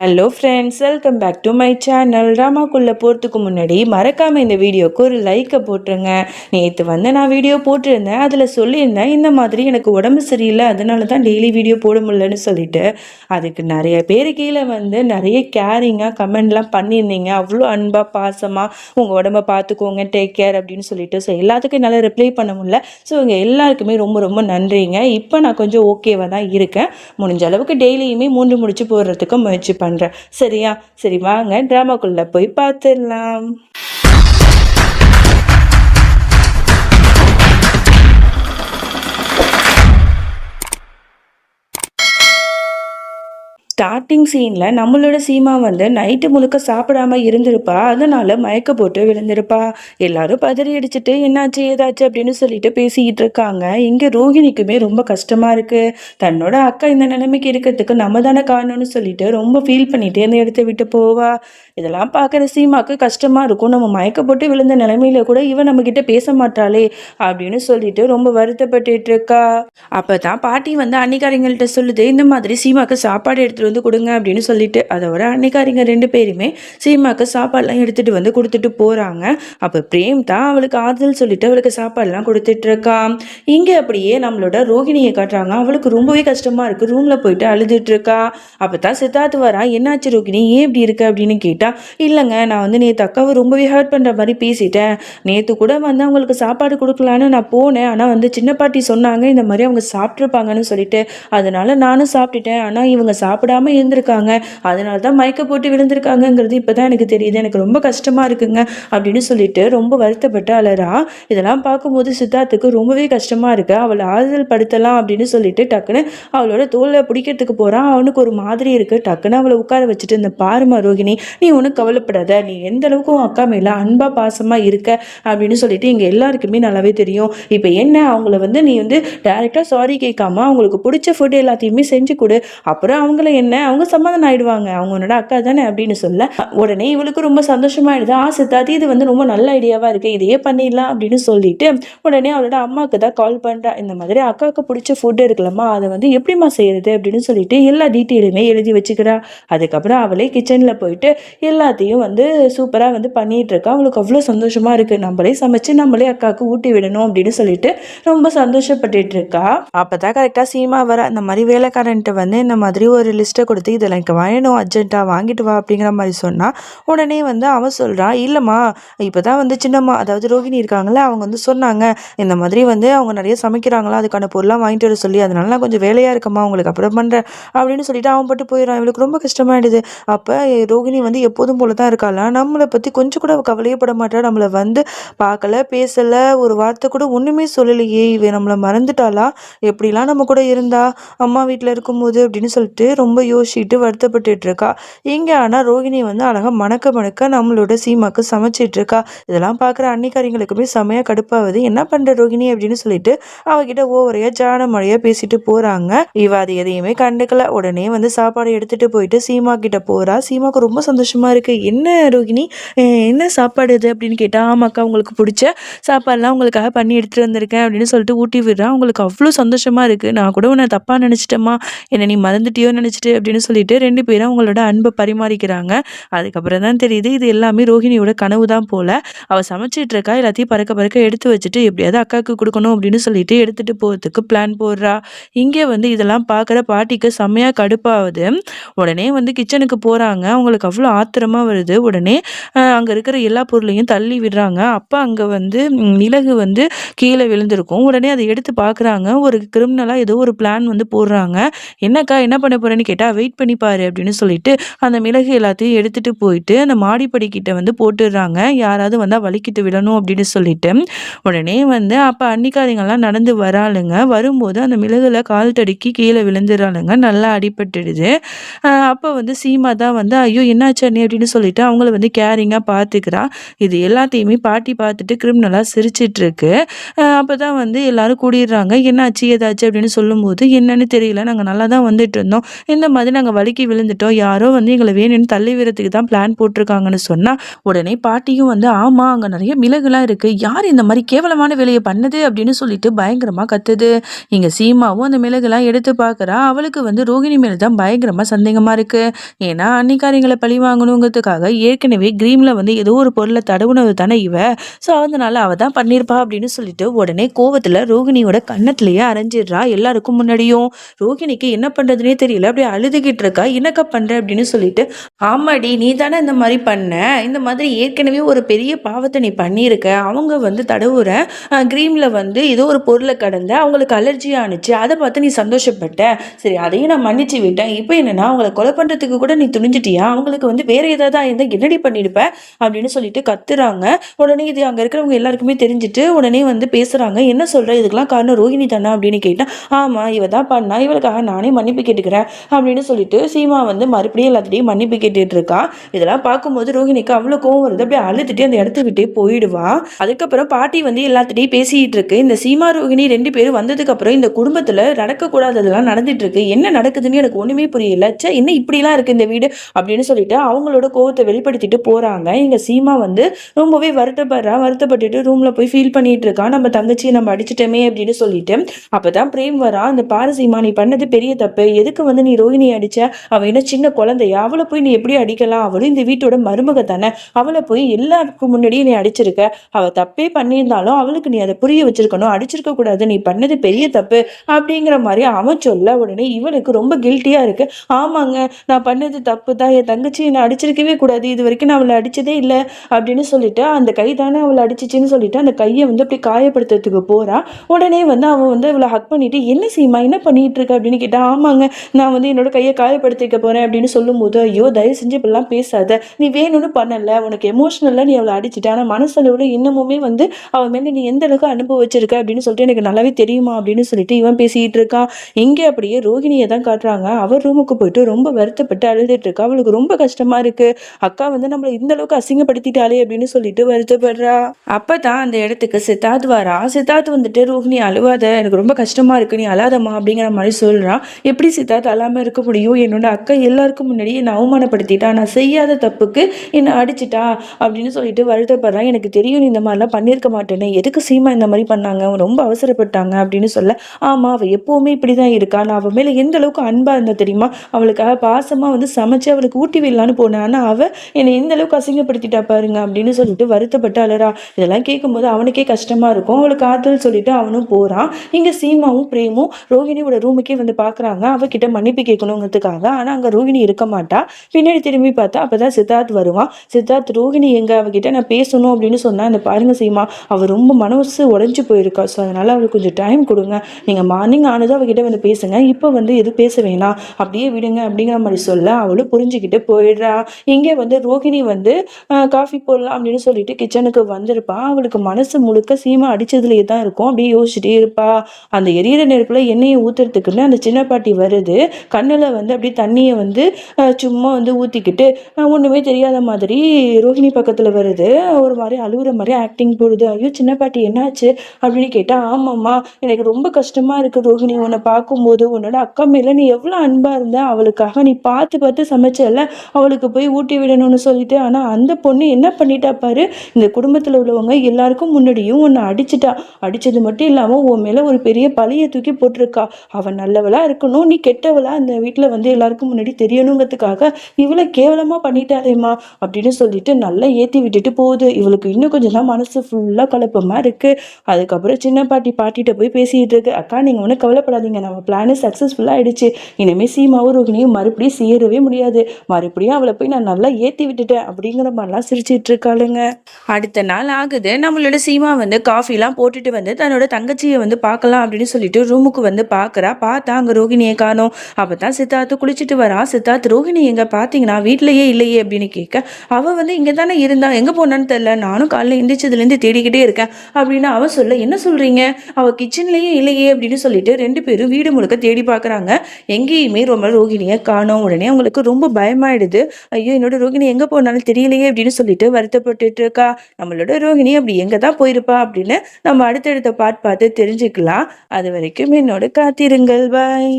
Hello friends welcome back to my channel ராமாக்குள்ளே போகிறதுக்கு முன்னாடி மறக்காமல் இந்த வீடியோக்கு ஒரு லைக்கை போட்டுருங்க. நேற்று வந்து நான் வீடியோ போட்டிருந்தேன். அதில் சொல்லியிருந்தேன் இந்த மாதிரி எனக்கு உடம்பு சரியில்லை அதனால தான் டெய்லி வீடியோ போட முடியலன்னு சொல்லிட்டு. அதுக்கு நிறைய பேர் கீழே வந்து நிறைய கேரிங்காக கமெண்ட்லாம் பண்ணியிருந்தீங்க. அவ்வளோ அன்பாக பாசமாக உங்கள் உடம்ப பார்த்துக்கோங்க டேக் கேர் அப்படின்னு சொல்லிட்டு. ஸோ எல்லாத்துக்கும் என்னால் ரிப்ளை பண்ண முடியல. ஸோ இங்கே எல்லாருக்குமே ரொம்ப ரொம்ப நன்றிங்க. இப்போ நான் கொஞ்சம் ஓகேவாக தான் இருக்கேன். முடிஞ்ச அளவுக்கு டெய்லியுமே மூன்று முடிச்சு போடுறதுக்கு முயற்சி பண்ணுறேன் சரியா? சரி வாங்க ட்ராமாக்குள்ளே போய் பார்த்துடலாம். ஸ்டார்டிங் சீனில் நம்மளோட சீமா வந்து நைட்டு முழுக்க சாப்பிடாம இருந்திருப்பா. அதனால் மயக்க போட்டு விழுந்திருப்பா. எல்லாரும் பதறி அடிச்சுட்டு என்னாச்சு ஏதாச்சு? அப்படின்னு சொல்லிட்டு பேசிக்கிட்டு இருக்காங்க. இங்கே ரோஹிணிக்குமே ரொம்ப கஷ்டமாக இருக்குது தன்னோட அக்கா இந்த நிலைமைக்கு இருக்கிறதுக்கு நம்ம தானே காரணம்னு சொல்லிட்டு ரொம்ப ஃபீல் பண்ணிட்டு அந்த இடத்த விட்டு போவா. இதெல்லாம் பார்க்குற சீமாக்கு கஷ்டமாக இருக்கும். நம்ம மயக்க போட்டு விழுந்த நிலைமையில கூட இவன் நம்மக்கிட்ட பேச மாட்டாளே அப்படின்னு சொல்லிட்டு ரொம்ப வருத்தப்பட்டு இருக்கா. அப்பதான் பாட்டி வந்து அன்னிக்காரங்கள்ட்ட சொல்லுது இந்த மாதிரி சீமாக்கு சாப்பாடு எடுத்துட்டு வந்து கொடுங்க அப்படின்னு சொல்லிட்டு அதோட அன்னைக்காரிங்க ரெண்டு பேருமே சீமாக்கு சாப்பாடுலாம் எடுத்துட்டு வந்து கொடுத்துட்டு போறாங்க. அப்ப பிரேம் தான் அவளுக்கு ஆறுதல் சொல்லிட்டு அவளுக்கு சாப்பாடுலாம் கொடுத்துட்டு இங்கே இங்க அப்படியே நம்மளோட ரோகிணியை காட்டுறாங்க. அவளுக்கு ரொம்பவே கஷ்டமா இருக்கு. ரூம்ல போயிட்டு அழுதுட்டு இருக்கா. அப்பதான் சித்தார்த்து வரா என்னாச்சு ரோகிணி ஏன் இப்படி இருக்கு? அப்படின்னு கேட்டா இல்லைங்க நான் வந்து நேற்று அக்காவை ரொம்பவே ஹர்ட் பண்ற மாதிரி பேசிட்டேன். நேற்று கூட வந்து அவங்களுக்கு சாப்பாடு கொடுக்கலான்னு நான் போனேன். ஆனால் வந்து சின்ன பாட்டி சொன்னாங்க இந்த மாதிரி அவங்க சாப்பிட்ருப்பாங்கன்னு சொல்லிட்டு. அதனால நானும் சாப்பிட்டுட்டேன். ஆனால் இவங்க சாப்பிடாம இருந்திருக்காங்க. அதனால தான் மயக்க போட்டு விழுந்திருக்காங்கங்கிறது இப்போ தான் எனக்கு தெரியுது. எனக்கு ரொம்ப கஷ்டமாக இருக்குங்க அப்படின்னு சொல்லிட்டு ரொம்ப வருத்தப்பட்டு அலறா. இதெல்லாம் பார்க்கும்போது சித்தார்த்துக்கு ரொம்பவே கஷ்டமாக இருக்கு. அவளை ஆறுதல் படுத்தலாம் அப்படின்னு சொல்லிட்டு டக்குன்னு அவளோட தோலை பிடிக்கிறதுக்கு போகிறான் அவனுக்கு ஒரு மாதிரி இருக்குது டக்குன்னு அவளை உட்கார வச்சுட்டு இந்த பாருமா ரோகிணி நீ ஒன்றும் கவலைப்படாத. நீ எந்த அளவுக்கு உன் அக்கா மேலே அன்பா பாசமாக இருக்க அப்படின்னு சொல்லிட்டு இங்கே எல்லாருக்குமே நல்லாவே தெரியும். இப்போ என்ன? அவங்கள வந்து நீ வந்து டேரெக்டாக சாரி கேட்காம அவங்களுக்கு பிடிச்ச ஃபுட் எல்லாத்தையுமே செஞ்சு கொடு. அப்புறம் அவங்கள என்ன என்ன அவங்க சம்மதம் ஆயிடுவாங்க. அவங்க உன்னோட அக்கா தானே அப்படின்னு சொல்ல உடனே இவளுக்கு ரொம்ப சந்தோஷமாயிடுது. ஆ சித்தாத்தி இது வந்து ரொம்ப நல்ல ஐடியாவா இருக்கு. இதையே பண்ணிடலாம் அப்படின்னு சொல்லிட்டு உடனே அவளோட அம்மாவுக்கு தான் கால் பண்றா. இந்த மாதிரி அக்காவுக்கு பிடிச்ச ஃபுட் இருக்கலாமா அதை வந்து எப்படிம்மா செய்யறது அப்படின்னு சொல்லிட்டு எல்லா டீட்டெயிலுமே எழுதி வச்சுக்கிறா. அதுக்கப்புறம் அவளே கிச்சன்ல போயிட்டு எல்லாத்தையும் வந்து சூப்பராக வந்து பண்ணிட்டு இருக்கா. அவளுக்கு அவ்வளோ சந்தோஷமா இருக்கு. நம்மளே சமைச்சு நம்மளே அக்காவுக்கு ஊட்டி விடணும் அப்படின்னு சொல்லிட்டு ரொம்ப சந்தோஷப்பட்டுட்டு இருக்கா. அப்பதான் கரெக்டாக சீமா வர இந்த மாதிரி வேலைக்காரன்ட்டு வந்து இந்த மாதிரி ஒரு லிஸ்ட்டை கொடுத்து இதில் எனக்கு வேணும் அர்ஜென்ட்டாக வாங்கிட்டு வா அப்படிங்கிற மாதிரி சொன்னால் உடனே வந்து அவன் சொல்கிறான் இல்லைம்மா இப்போ தான் வந்து சின்னம்மா அதாவது ரோகிணி இருக்காங்களே அவங்க வந்து சொன்னாங்க இந்த மாதிரி வந்து அவங்க நிறைய சமைக்கிறாங்களா அதுக்கான பொருளாக வாங்கிட்டு வர சொல்லி அதனால நான் கொஞ்சம் வேலையாக இருக்கம்மா உங்களுக்கு அப்புறம் பண்ணுறேன் அப்படின்னு சொல்லிட்டு அவன் பட்டு போயிடறான். இவளுக்கு ரொம்ப கஷ்டமாயிடுது. அப்போ ரோகிணி வந்து எப்போதும் போல தான் இருக்காளா? நம்மளை பற்றி கொஞ்சம் கூட கவலையே பட மாட்டா. நம்மளை வந்து பார்க்கல பேசலை ஒரு வார்த்தை கூட ஒன்றுமே சொல்லலையே இவ நம்மளை மறந்துட்டாளா? எப்படிலாம் நம்ம கூட இருந்தா அம்மா வீட்டில் இருக்கும்போது அப்படின்னு சொல்லிட்டு ரொம்ப யோசிச்சுட்டு வருத்தப்பட்டுட்டு இருக்கா இங்கே ஆனால் ரோகிணி வந்து அழகாக மணக்க மணக்க நம்மளோட சீமாக்கு சமைச்சிட்டு இருக்கா இதெல்லாம் பார்க்குற அன்னிக்காரிங்களுக்குமே செமையாக கடுப்பாகுது. என்ன பண்ணுற ரோகிணி அப்படின்னு சொல்லிட்டு அவகிட்ட ஓவரையாக ஜான மழையாக பேசிட்டு போகிறாங்க இவ அது எதையுமே கண்டுக்கல. உடனே வந்து சாப்பாடு எடுத்துட்டு போயிட்டு சீமா கிட்ட போகிறா சீமாக்கு ரொம்ப சந்தோஷமா இருக்கு. என்ன ரோகிணி என்ன சாப்பாடு இது? அப்படின்னு கேட்டால் ஆமாக்கா உங்களுக்கு பிடிச்ச சாப்பாடுலாம் உங்களுக்காக பண்ணி எடுத்துகிட்டு வந்திருக்கேன். அப்படின்னு சொல்லிட்டு ஊட்டி விடுறான் உங்களுக்கு அவ்வளோ சந்தோஷமா இருக்குது நான் கூட உன்னை தப்பாக நினச்சிட்டேம்மா. என்னை நீ மறந்துட்டியோ நினச்சிட்டு அப்படின்னு சொல்லிட்டு ரெண்டு பேரும் அவங்களோட அன்பை பரிமாறிக்கிறாங்க. அதுக்கப்புறம் தான் தெரியுது இது எல்லாமே ரோஹிணியோட கனவு தான் போல. அவள் சமைச்சிட்டு இருக்கா எல்லாத்தையும் பறக்க பறக்க எடுத்து வச்சுட்டு எப்படியாவது அக்காவுக்கு கொடுக்கணும் அப்படின்னு சொல்லிட்டு எடுத்துட்டு போகிறதுக்கு பிளான் போடுறா. இங்கே வந்து இதெல்லாம் பார்க்குற பாட்டிக்கு செம்மையாக கடுப்பாகுது. உடனே வந்து கிச்சனுக்கு போகிறாங்க அவங்களுக்கு அவ்வளோ ஆத்திரமா வருது. உடனே அங்கே இருக்கிற எல்லா பொருளையும் தள்ளி விடுறாங்க. அப்போ அங்கே வந்து நிலகு மிளகு வந்து கீழே விழுந்திருக்கும். உடனே அதை எடுத்து பார்க்குறாங்க. ஒரு கிரிமினலாக ஏதோ ஒரு பிளான் வந்து போடுறாங்க. என்னக்கா என்ன பண்ண போறேன்னு கேட்டா வெயிட் பண்ணி பாரு அப்படின்னு சொல்லிட்டு அந்த மிளகு எல்லாத்தையும் எடுத்துகிட்டு போயிட்டு அந்த மாடிப்படிக்கிட்ட வந்து போட்டுடுறாங்க. யாராவது வந்தால் வலிக்கிட்டு விடணும் அப்படின்னு சொல்லிட்டு. உடனே வந்து அப்போ அன்னிக்காரிங்கெல்லாம் நடந்து வராளுங்க. வரும்போது அந்த மிளகுல கால் தடுக்கி கீழே விழுந்துடுறாளுங்க. நல்லா அடிபட்டுடுது. அப்போ வந்து சீமா தான் வந்து ஐயோ என்னாச்சு அண்ணி? அப்படின்னு சொல்லிட்டு அவங்கள வந்து கேரிங்காக பார்த்துக்கிறா இது எல்லாத்தையுமே பாட்டி பார்த்துட்டு கிரிமினலாக சிரிச்சிட்டு இருக்கு அப்போ தான் வந்து எல்லாரும் கூடிடுறாங்க. என்னாச்சு? ஏதாச்சு? அப்படின்னு சொல்லும்போது என்னன்னு தெரியல. நாங்கள் நல்லா தான் வந்துட்டு இருந்தோம். இந்த மாதிரி நாங்கள் வலிக்கு விழுந்துட்டோம். யாரோ வந்து எங்களை வேணும்னு தள்ளி விடுறதுக்கு தான் பிளான் போட்டிருக்காங்கன்னு சொன்னால் உடனே பாட்டியும் வந்து ஆமாம் அங்கே நிறைய மிளகுலாம் இருக்குது யார் இந்த மாதிரி கேவலமான வேலையை பண்ணுது? அப்படின்னு சொல்லிட்டு பயங்கரமாக கத்துது. இங்கே சீமாவும் அந்த மிளகுலாம் எடுத்து பார்க்குறா. அவளுக்கு வந்து ரோகிணி மேலே தான் பயங்கரமாக சந்தேகமாக இருக்குது ஏன்னா அன்னிக்காரங்களை பழி வாங்கணுங்கிறதுக்காக ஏற்கனவே க்ரீமில் வந்து ஏதோ ஒரு பொருளை தடவுனது தானே இவ. ஸோ அதனால அவள் தான் பண்ணியிருப்பா அப்படின்னு சொல்லிட்டு உடனே கோவத்தில் ரோகிணியோட கன்னத்துலேயே அரைஞ்சிடுறா எல்லாருக்கும் முன்னாடியும். ரோகிணிக்கு என்ன பண்ணுறதுனே தெரியல. அப்படியே அழுதுகிட்டு இருக்கா? என்னக்கா பண்ணுற அப்படின்னு சொல்லிட்டு ஆமாடி நீ தானே இந்த மாதிரி பண்ண. இந்த மாதிரி ஏற்கனவே ஒரு பெரிய பாவத்தை நீ பண்ணியிருக்க. அவங்க வந்து தடவுற க்ரீமில் வந்து ஏதோ ஒரு பொருளை கடந்த அவங்களுக்கு அலர்ஜி ஆணுச்சு. அதை பார்த்து நீ சந்தோஷப்பட்ட. சரி அதையும் நான் மன்னிச்சு விட்டேன். இப்போ என்னன்னா அவங்கள கொலை பண்ணுறதுக்கு கூட நீ துணிஞ்சிட்டியா? அவங்களுக்கு வந்து வேற ஏதாவது இருந்தால் என்னடி பண்ணியிருப்ப அப்படின்னு சொல்லிட்டு கத்துறாங்க. உடனே இது அங்கே இருக்கிறவங்க எல்லாருக்குமே தெரிஞ்சுட்டு உடனே வந்து பேசுகிறாங்க என்ன சொல்கிற இதுக்கெல்லாம் காரணம் ரோஹிணி தானே அப்படின்னு கேட்டால் ஆமாம் இவ தான் பண்ணா. இவளுக்காக நானே மன்னிப்பு கேட்டுக்கிறேன். அப்படின்னு அப்படின்னு சொல்லிட்டு சீமா வந்து மறுபடியும் எல்லாத்திட்டையும் மன்னிப்பு கேட்டுட்டு இருக்கா இதெல்லாம் பார்க்கும்போது ரோஹிணிக்கு அவ்வளோ கோவம் வருது. அப்படியே அழுதுட்டு அந்த இடத்த விட்டே போயிடுவா. அதுக்கப்புறம் பாட்டி வந்து எல்லாத்திட்டையும் பேசிட்டு இருக்கு இந்த சீமா ரோஹிணி ரெண்டு பேரும் வந்ததுக்கு அப்புறம் இந்த குடும்பத்தில் நடக்கக்கூடாததெல்லாம் நடந்துட்டு இருக்கு என்ன நடக்குதுன்னு எனக்கு ஒன்றுமே புரியல. சே என்ன இப்படிலாம் இருக்கு இந்த வீடு? அப்படின்னு சொல்லிட்டு அவங்களோட கோவத்தை வெளிப்படுத்திட்டு போறாங்க. இங்க சீமா வந்து ரொம்பவே வருத்தப்படுறா. வருத்தப்பட்டுட்டு ரூம்ல போய் ஃபீல் பண்ணிட்டு இருக்கா நம்ம தங்கச்சியை நம்ம அடிச்சிட்டோமே அப்படின்னு சொல்லிட்டு. அப்பதான் பிரேம் வரா. அந்த பாரசீமா நீ பண்ணது பெரிய தப்பு. எதுக்கு வந்து நீ ரோஹிணி அடிச்ச? அவ என்ன சின்ன குழந்தையா? அவளை போய் நீ எப்படி அடிக்கலாம்? அவளும் இந்த வீட்டோட மருமக தானே. அவளை போய் எல்லாருக்கும் முன்னாடியே நீ அடிச்சிருக்க. அவ தப்பே பண்ணியிருந்தாலும் அவளுக்கு நீ அதை புரிய வச்சிருக்கணும். அடிச்சிருக்க கூடாது. நீ பண்ணது பெரிய தப்பு அப்படிங்கிற மாதிரி அவன் சொல்ல உடனே இவனுக்கு ரொம்ப கில்ட்டியா இருக்கு. ஆமாங்க நான் பண்ணது தப்பு தான். என் தங்கச்சி என்னை அடிச்சிருக்கவே கூடாது. இது வரைக்கும் நான் அவளை அடிச்சதே இல்லை அப்படின்னு சொல்லிட்டு அந்த கை தானே அவளை அடிச்சிச்சின்னு சொல்லிட்டு அந்த கையை வந்து அப்படி காயப்படுத்துறதுக்கு போறா. உடனே வந்து அவன் வந்து அவளை ஹக் பண்ணிட்டு என்ன செய்யுமா என்ன பண்ணிட்டு இருக்க? அப்படின்னு கேட்டா ஆமாங்க நான் வந்து என்னோட என்னோட கையை காயப்படுத்திக்க போறேன் அப்படின்னு சொல்லும்போது ஐயோ தயவு செஞ்சு இப்படிலாம் பேசாத. நீ வேணும்னு பண்ணல. உனக்கு எமோஷனலாக நீ அவளை அடிச்சிட்ட. ஆனால் மனசளவில் இன்னமுமே வந்து அவன் மேலே நீ எந்த அளவுக்கு அனுபவிச்சிருக்க? அப்படின்னு சொல்லிட்டு எனக்கு நல்லாவே தெரியுமா அப்படின்னு சொல்லிட்டு இவன் பேசிட்டு இருக்கான். இங்கே அப்படியே ரோகிணியை தான் காட்டுறாங்க. அவர் ரூமுக்கு போயிட்டு ரொம்ப வருத்தப்பட்டு அழுதுட்டு இருக்கா. அவளுக்கு ரொம்ப கஷ்டமா இருக்கு. அக்கா வந்து நம்மளை இந்த அளவுக்கு அசிங்கப்படுத்திட்டாளே அப்படின்னு சொல்லிட்டு வருத்தப்படுறா. அப்பதான் அந்த இடத்துக்கு சித்தார்த் வரா. சித்தார்த் வந்துட்டு ரோஹிணி அழுவாத. எனக்கு ரொம்ப கஷ்டமா இருக்கு. நீ அழாதம்மா அப்படிங்கிற மாதிரி சொல்றான் எப்படி சித்தார்த் அழாம இருக்க முடியும். என்னோட அக்கா எல்லாருக்கும் முன்னாடி என்னை அவமானப்படுத்திட்டா. நான் செய்யாத தப்புக்கு என்னை அடிச்சிட்டா அப்படின்னு சொல்லிட்டு வருத்தப்படுறான். எனக்கு தெரியும் நீ இந்த மாதிரிலாம் பண்ணியிருக்க மாட்டேன்னு. எதுக்கு சீமா இந்த மாதிரி பண்ணாங்க? அவன் ரொம்ப அவசரப்பட்டாங்க அப்படின்னு சொல்ல. ஆமா அவள் எப்பவுமே இப்படி தான் இருக்கா. நான் அவள் மேலே எந்த அளவுக்கு அன்பா இருந்தா தெரியுமா? அவளுக்காக பாசமா வந்து சமைச்சு அவளுக்கு ஊட்டி விடலான்னு போனேன். ஆனா அவள் என்னை எந்த அளவுக்கு அசிங்கப்படுத்திட்டா பாருங்க அப்படின்னு சொல்லிட்டு வருத்தப்பட்டு அழறா இதெல்லாம் கேட்கும்போது அவனுக்கே கஷ்டமா இருக்கும். அவளுக்கு ஆத்தல் சொல்லிட்டு அவனும் போறான். இங்க சீமாவும் பிரேமும் ரோஹிணியோட ரூமுக்கே வந்து பாக்குறாங்க. அவகிட்ட மன்னிப்பு கேட்கணுங்கிறதுக்காக ஆனால் அங்கே ரோகிணி இருக்க மாட்டா. பின்னாடி திரும்பி பார்த்தா அப்பதான் சித்தார்த் வருவான். சித்தார்த் ரோகிணி எங்க அவகிட்ட நான் பேசணும் அப்படின்னு சொன்னா அந்த பாருங்க சீமா அவள் ரொம்ப மனசு உடைஞ்சு போயிருக்கா. ஸோ அதனால அவளுக்கு கொஞ்சம் டைம் கொடுங்க. நீங்க மார்னிங் ஆனதும் அவகிட்ட வந்து பேசுங்க. இப்போ வந்து எதுவும் பேச வேணாம். அப்படியே விடுங்க அப்படிங்கிற மாதிரி சொல்ல அவளும் புரிஞ்சுக்கிட்டு போயிடுறா. இங்கே வந்து ரோகிணி வந்து காஃபி போடலாம் அப்படின்னு சொல்லிட்டு கிச்சனுக்கு வந்திருப்பா. அவளுக்கு மனசு முழுக்க சீமா அடிச்சதுலேயே தான் இருக்கும். அப்படியே யோசிச்சுட்டே இருப்பா. அந்த எரியிற நெருப்பில் எண்ணெயை ஊத்துறதுக்குன்னு அந்த சின்ன பாட்டி வருது. கண்ணில் வந்து அப்படியே தண்ணியை வந்து சும்மா வந்து ஊற்றிக்கிட்டு ஒன்றுமே தெரியாத மாதிரி ரோஹிணி பக்கத்தில் வருது. ஒரு மாதிரி அழுகுற மாதிரி ஆக்டிங் போடுது. ஐயோ சின்ன பாட்டி என்னாச்சு? அப்படின்னு கேட்டால் ஆமாம்மா எனக்கு ரொம்ப கஷ்டமாக இருக்குது ரோஹிணி. உன்னை பார்க்கும்போது உன்னோட அக்கா மேலே நீ எவ்வளோ அன்பாக இருந்த அவளுக்காக நீ பார்த்து பார்த்து சமைச்சல அவளுக்கு போய் ஊட்டி விடணும்னு சொல்லிட்டு. ஆனால் அந்த பொண்ணு என்ன பண்ணிட்டா பாரு இந்த குடும்பத்தில் உள்ளவங்க எல்லாருக்கும் முன்னாடியும் உன்னை அடிச்சிட்டா. அடிச்சது மட்டும் இல்லாமல் உன் மேலே ஒரு பெரிய பழியை தூக்கி போட்டிருக்கா. அவன் நல்லவளா இருக்கணும் நீ கெட்டவளா அந்த வீட்டில் வந்து எல்லாருக்கும் முன்னாடி தெரியணுங்கிறதுக்காக இவளை கேவலமாக பண்ணிட்டாரேம்மா அப்படின்னு சொல்லிட்டு நல்லா ஏற்றி விட்டுட்டு போகுது. இவளுக்கு இன்னும் கொஞ்சம் தான் மனசு ஃபுல்லாக குழப்பமாக இருக்குது அதுக்கப்புறம் சின்ன பாட்டி பாட்டிகிட்ட போய் பேசிகிட்டு இருக்கு. அக்கா நீங்கள் ஒன்றும் கவலைப்படாதீங்க. நம்ம பிளானு சக்ஸஸ்ஃபுல்லாக ஆயிடுச்சு. இனிமேல் சீமாவும் ரோகிணியும் மறுபடியும் சேரவே முடியாது. மறுபடியும் அவளை போய் நான் நல்லா ஏற்றி விட்டுட்டேன் அப்படிங்கிற மாதிரிலாம் சிரிச்சிட்டு இருக்காளுங்க. அடுத்த நாள் ஆகுது. நம்மளோட சீமா வந்து காஃபிலாம் போட்டுட்டு வந்து தன்னோட தங்கச்சியை வந்து பார்க்கலாம் அப்படின்னு சொல்லிட்டு ரூமுக்கு வந்து பார்க்குறா பார்த்தா அங்கே ரோகிணியை காணோம். அப்போ தான் சித்தார்த்து குளிச்சுட்டு வரா. சித்தார்த் ரோகிணி எங்கே பார்த்தீங்கன்னா வீட்லயே இல்லையே அப்படின்னு கேட்க அவள் வந்து இங்கே தானே இருந்தா எங்கே போனான்னு தெரில நானும் காலைல எந்திரிச்சதுலேருந்து தேடிக்கிட்டே இருக்கேன் அப்படின்னு அவ சொல்ல என்ன சொல்கிறீங்க அவள் கிச்சன்லேயே இல்லையே அப்படின்னு சொல்லிட்டு ரெண்டு பேரும் வீடு முழுக்க தேடி பார்க்குறாங்க எங்கேயுமே ரொம்ப ரோகிணியை காணோம். உடனே அவங்களுக்கு ரொம்ப பயமாயிடுது. ஐயோ என்னோட ரோகிணி எங்கே போனாலும் தெரியலையே அப்படின்னு சொல்லிட்டு வருத்தப்பட்டுட்டு இருக்கா. நம்மளோட ரோகிணி அப்படி எங்கே தான் போயிருப்பா? அப்படின்னு நம்ம அடுத்தடுத்த பாட் பார்த்து தெரிஞ்சுக்கலாம். அது வரைக்கும் என்னோட காத்திருங்கள். பாய்